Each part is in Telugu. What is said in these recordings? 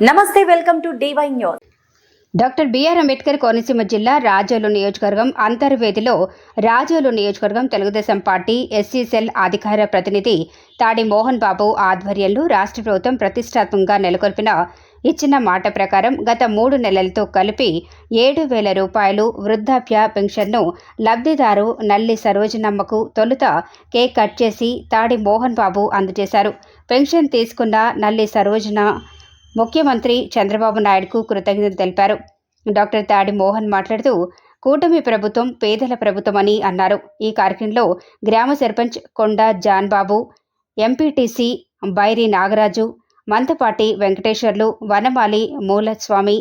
నమస్తే welcome to DY news. Doctor BR Ambedkar Konaseema జిల్లా రాజోలు నియోజకవర్గం అంతర్వేదిలో రాజోలు నియోజకవర్గం తెలుగుదేశం పార్టీ ఎస్సీ సెల్ అధికార ప్రతినిధి తాడి మోహన్ బాబు ఆధ్వర్యంలో రాష్ట్ర ప్రభుత్వం ప్రతిష్టాత్మకంగా నెలకొల్పిన ఇచ్చిన మాట ప్రకారం గత మూడు నెలలతో కలిపి ఏడు వేల రూపాయలు వృద్ధాప్య పెన్షన్ను లబ్ధిదారు నల్లి సరోజనమ్మకు తొలుత కేక్ కట్ చేసి తాడి మోహన్ బాబు అందజేశారు. పెన్షన్ తీసుకున్న నల్లి సరోజన ముఖ్యమంత్రి చంద్రబాబు నాయుడుకు కృతజ్ఞతలు తెలిపారు. డాక్టర్ తాడి మోహన్ మాట్లాడుతూ కూటమి ప్రభుత్వం పేదల ప్రభుత్వమని అన్నారు. ఈ కార్యక్రమంలో గ్రామ సర్పంచ్ కొండ జాన్ బాబు ఎంపీటీసీ బైరి నాగరాజు మంతపాటి వెంకటేశ్వర్లు వనమాలి మూలస్వామి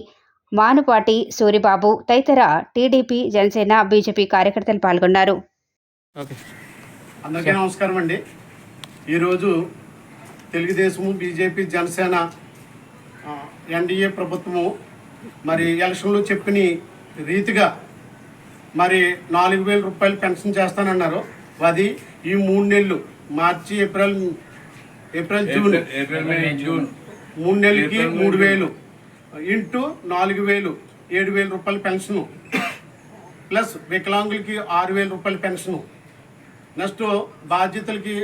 మానుపాటి సూరిబాబు తదితర టీడీపీ జనసేన బీజేపీ కార్యకర్తలు పాల్గొన్నారు. ఓకే. అందరికీ నమస్కారం అండి ఈరోజు తెలుగుదేశము బీజేపీ జనసేన ఎన్డీఏ ప్రభుత్వము మరి ఎలక్షన్లో చెప్పిన రీతిగా మరి నాలుగు వేల రూపాయలు పెన్షన్ చేస్తానన్నారు. అది ఈ మూడు నెలలు March April April June. June. మూడు నెలలకి మూడు వేలు. ఇంటూ నాలుగు వేలు ఏడు వేల రూపాయల పెన్షను. ప్లస్ వికలాంగులకి ఆరు వేల రూపాయల పెన్షను. నెక్స్ట్ బాధ్యతలకి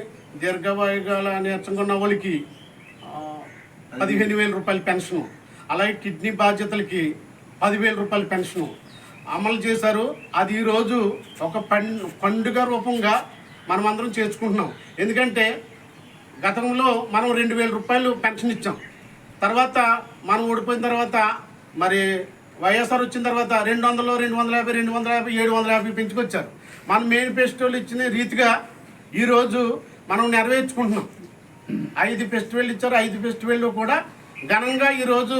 దీర్ఘవాయుగాల నీరసంగా ఉన్న వాళ్ళకి పదిహేను వేల రూపాయల పెన్షను అలాగే కిడ్నీ బాధ్యతలకి పదివేల రూపాయల పెన్షను అమలు చేశారు. అది ఈరోజు ఒక పండుగ రూపంగా మనం అందరం చేసుకుంటున్నాం. ఎందుకంటే గతంలో మనం రెండు వేల రూపాయలు పెన్షన్ ఇచ్చాం. తర్వాత మనం ఓడిపోయిన తర్వాత మరి వైఎస్ఆర్ వచ్చిన తర్వాత రెండు వందలు రెండు వందల యాభై రెండు వందల యాభై ఏడు వందల యాభై పెంచుకొచ్చారు. మన మేనిఫెస్టోలు ఇచ్చిన రీతిగా ఈరోజు మనం నెరవేర్చుకుంటున్నాం. ఐదు ఫెస్టివల్ ఇచ్చారు ఐదు ఫెస్టివల్ కూడా ఘనంగా ఈరోజు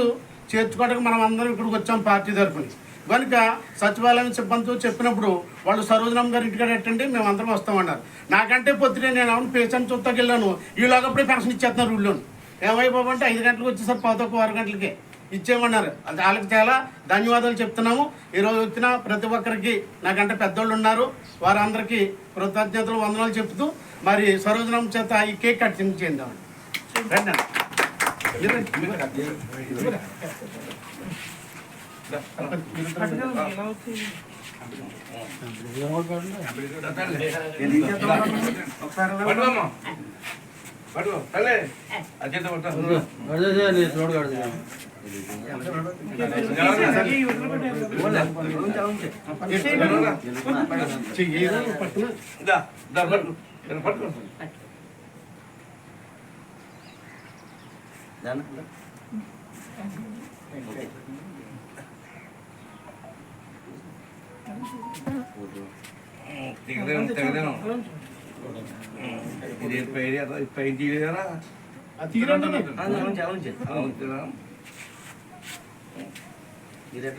చేర్చుకోవడానికి మనం అందరం ఇక్కడికి వచ్చాం పార్టీ తరఫున కనుక సచివాలయం సిబ్బందితో చెప్పినప్పుడు వాళ్ళు సరోజనమ్మ గారి ఇంటికాడ ఎట్టండి మేము అందరం వస్తామన్నారు. నాకంటే పొద్దునే నేను అవును పేషెంట్ చూస్తాకి వెళ్ళాను ఈలోగప్పుడే పెన్షన్ ఇచ్చేస్తున్నారు ఊళ్ళో ఏమైపోయి అంటే ఐదు గంటలకు వచ్చేసరికి పదొక ఆరు గంటలకే. ఇచ్చేయమన్నారు. అది వాళ్ళకి చాలా ధన్యవాదాలు చెప్తున్నాము. ఈరోజు వచ్చిన ప్రతి ఒక్కరికి నాకంటే పెద్దోళ్ళు ఉన్నారు. వారందరికీ కృతజ్ఞతలు వందనాలు చెప్తూ మరి సరోజనమ్మ చేత ఈ కేక్ మీరు రండి. ఒకసారి దిగదేను దిగదేను ఇది పైడి పై తీయలేదా అది తీరండి అన్న. అవును. গিরে